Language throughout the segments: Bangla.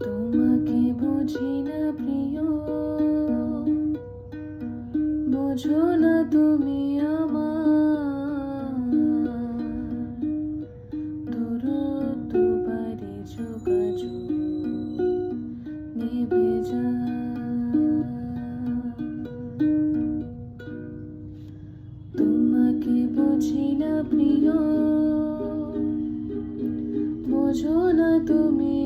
তোমাকে বুঝি না প্রিয়। বোঝো না তুমি আমার। তোমাকে প্রিয়। বোঝো না তুমি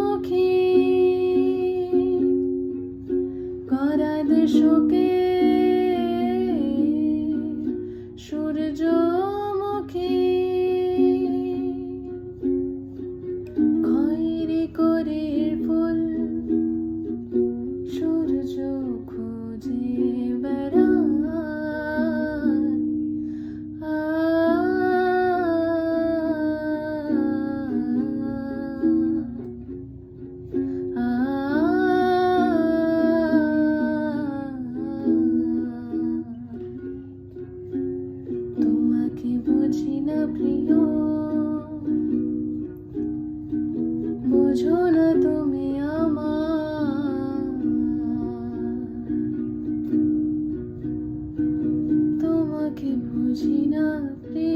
ভোরের ফুল। সূর্য খোঁজে তোমাকে বুঝি না প্রিয়। 失って